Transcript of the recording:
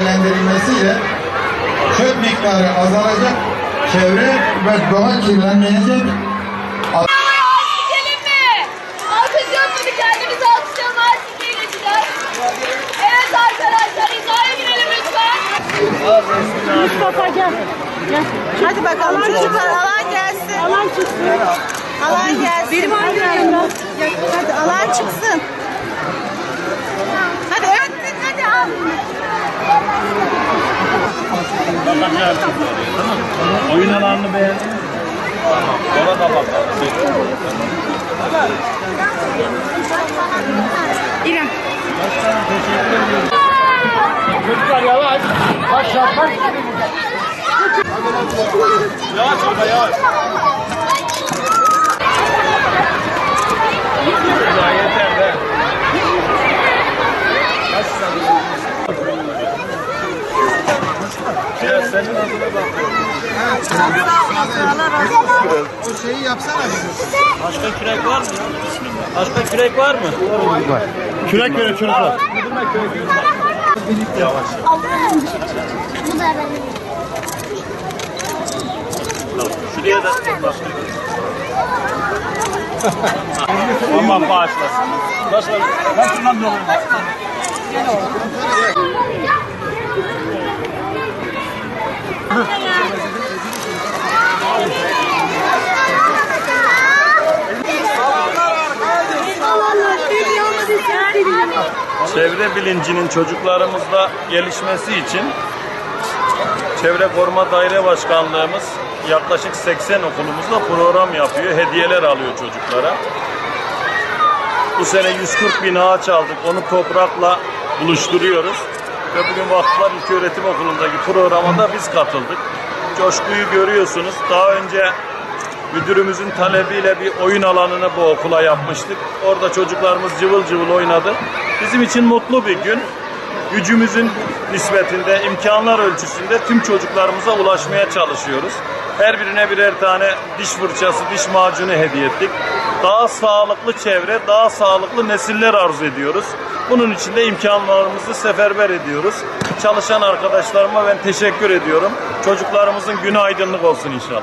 değerlendirilmesiyle çöp miktarı azalacak, çevre ve doğa kirlenmeyecek. Mustafa gel. Gel. Hadi bakalım çocuklar alan gelsin. Alan çıksın. Alan gelsin. Benim Hadi Emrah. Hadi alan çıksın. Hadi evet hadi al. Oyun alanını beğendin mi? Tamam. Kapat. İrem. Çocuklar yavaş. Baş yapmak. Yavaş orada yavaş. Senin adına bak. O şeyi yapsana Başka kürek var mı? Başka kürek var mı? Var. Kürek verin çocuklar. Yavaş. Bu da benim. Şuraya da başka. Allah bağışlasın. Başla. Ben şundan dolayı. Çevre bilincinin çocuklarımızda gelişmesi için Çevre Koruma Daire Başkanlığımız yaklaşık 80 okulumuzda program yapıyor. Hediyeler alıyor çocuklara. Bu sene 140 bin ağaç aldık. Onu toprakla buluşturuyoruz. Ve bugün Vakıflar İlköğretim Okulu'ndaki programa da biz katıldık. Coşkuyu görüyorsunuz. Daha önce müdürümüzün talebiyle bir oyun alanını bu okula yapmıştık. Orada çocuklarımız cıvıl cıvıl oynadı. Bizim için mutlu bir gün. Gücümüzün nispetinde, imkanlar ölçüsünde tüm çocuklarımıza ulaşmaya çalışıyoruz. Her birine birer tane diş fırçası, diş macunu hediye ettik. Daha sağlıklı çevre, daha sağlıklı nesiller arzu ediyoruz. Bunun için de imkanlarımızı seferber ediyoruz. Çalışan arkadaşlarıma ben teşekkür ediyorum. Çocuklarımızın günü aydınlık olsun inşallah.